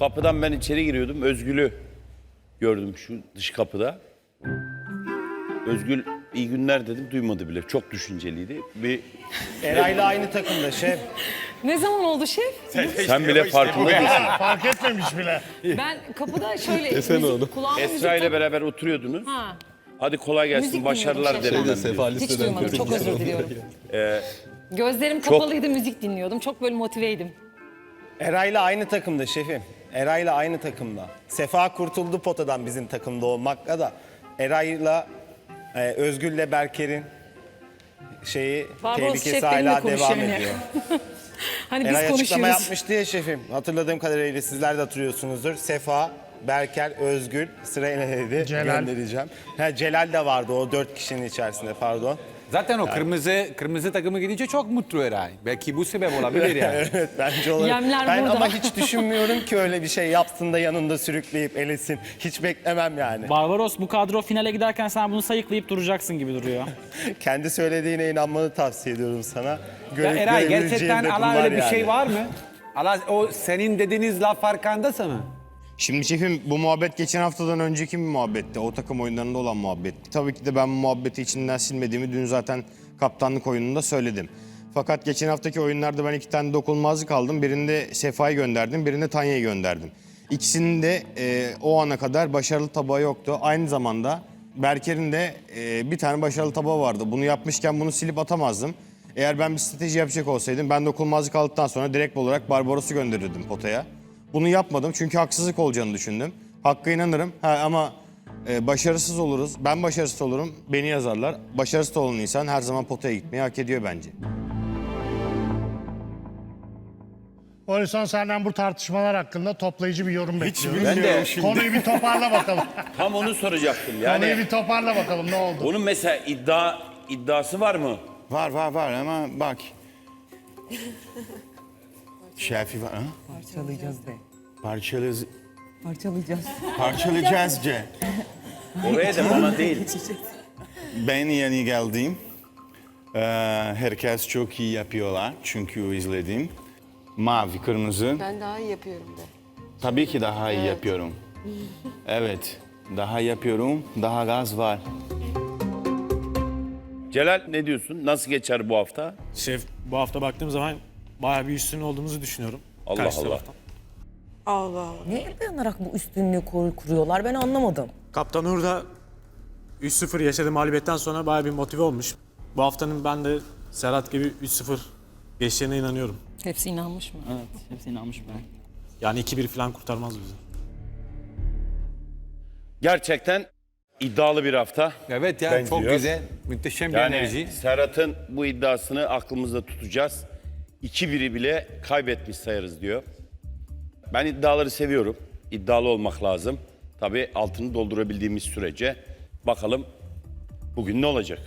Kapıdan ben içeri giriyordum. Özgül'ü gördüm şu dış kapıda. Özgül iyi günler dedim duymadı bile. Çok düşünceliydi. Bir Eray'la aynı takımda şef. Ne zaman oldu şef? sen bile farkında değilsin. Fark etmemiş bile. Ben kapıda şöyle müzik, kulağıma Esra ile beraber oturuyordunuz. Ha, Hadi kolay gelsin, Müzik başarılar dinliyordum derim ben diyorsun. hiç duymadım. Çok özür diliyorum. Gözlerim kapalıydı, müzik dinliyordum. Çok böyle motiveydim. Eray'la aynı takımda şefim. Eray'la aynı takımda. Sefa kurtuldu potadan bizim takımda olmakla da. Eray'la e, Özgül'le Berker'in şeyi Barbaros tehlikesi hala konuşuyor devam yine. ediyor. Hani biz Eray açıklama konuşuyoruz. yapmıştı ya şefim. Hatırladığım kadarıyla sizler de hatırlıyorsunuzdur. Sefa, Berker, Özgül sırayla dedi. Celal. Göndereceğim. Ha, Celal de vardı o dört kişinin içerisinde pardon. Zaten o kırmızı kırmızı takımı gidince çok mutlu Eray. Belki bu sebep olabilir yani. Evet bence olabilir. Yemler ben burada. ama hiç düşünmüyorum ki öyle bir şey yapsın da yanında sürükleyip elesin. Hiç beklemem yani. Barbaros bu kadro finale giderken sen bunu sayıklayıp duracaksın gibi duruyor. Kendi söylediğine inanmanı tavsiye ediyorum sana. ya Eray görebileceğin gerçekten de Allah bunlar öyle bir yani. şey var mı? Allah o senin dediğiniz laf farkındasın mı? Şimdi şefim bu muhabbet geçen haftadan önceki bir muhabbetti. O takım oyunlarında olan muhabbetti. Tabii ki de ben bu muhabbeti içinden silmediğimi dün zaten kaptanlık oyununda söyledim. Fakat geçen haftaki oyunlarda ben iki tane dokunulmazlık aldım. Birinde Sefa'yı gönderdim, birinde Tanya'yı gönderdim. İkisinin de e, o ana kadar başarılı tabağı yoktu. Aynı zamanda Berker'in de e, bir tane başarılı tabağı vardı. Bunu yapmışken bunu silip atamazdım. Eğer ben bir strateji yapacak olsaydım ben dokunulmazlık aldıktan sonra direkt olarak Barbaros'u gönderirdim potaya. Bunu yapmadım çünkü haksızlık olacağını düşündüm. Hakka inanırım ha, ama e, başarısız oluruz. Ben başarısız olurum, beni yazarlar. Başarısız olan insan her zaman potaya gitmeyi hak ediyor bence. O yüzden senden bu tartışmalar hakkında toplayıcı bir yorum bekliyorum. Ben de Konuyu bir toparla bakalım. tam onu soracaktım. Konuyu Yani bir toparla bakalım ne oldu? onun mesela iddia iddiası var mı? Var var var ama bak. Şefi var ha? Parçalayacağız de. Parçalız, Parçalayacağız. parçalayacağız Ce. Oraya da bana değil. Ben yeni geldim. Ee, herkes çok iyi yapıyorlar çünkü izledim. Mavi, kırmızı. Ben daha iyi yapıyorum de. Tabii ki daha iyi yapıyorum. Evet, daha yapıyorum. Daha gaz var. Celal ne diyorsun? Nasıl geçer bu hafta? Şef bu hafta baktığım zaman bayağı bir üstün olduğumuzu düşünüyorum. Allah Karşı Allah. taraftan. Allah Allah. Neye dayanarak bu üstünlüğü kur- kuruyorlar ben anlamadım. Kaptan Uğur da 3-0 yaşadığı mağlubiyetten sonra bayağı bir motive olmuş. Bu haftanın ben de Serhat gibi 3-0 geçeceğine inanıyorum. Hepsi inanmış mı? Evet, hepsi inanmış ben. Yani 2-1 falan kurtarmaz bizi. Gerçekten iddialı bir hafta. Evet ya Ben çok diyor. güzel. Müthişem bir Yani enerji. Serhat'ın bu iddiasını aklımızda tutacağız. 2-1'i bile kaybetmiş sayarız diyor. Ben iddiaları seviyorum. İddialı olmak lazım. Tabii altını doldurabildiğimiz sürece bakalım bugün ne olacak?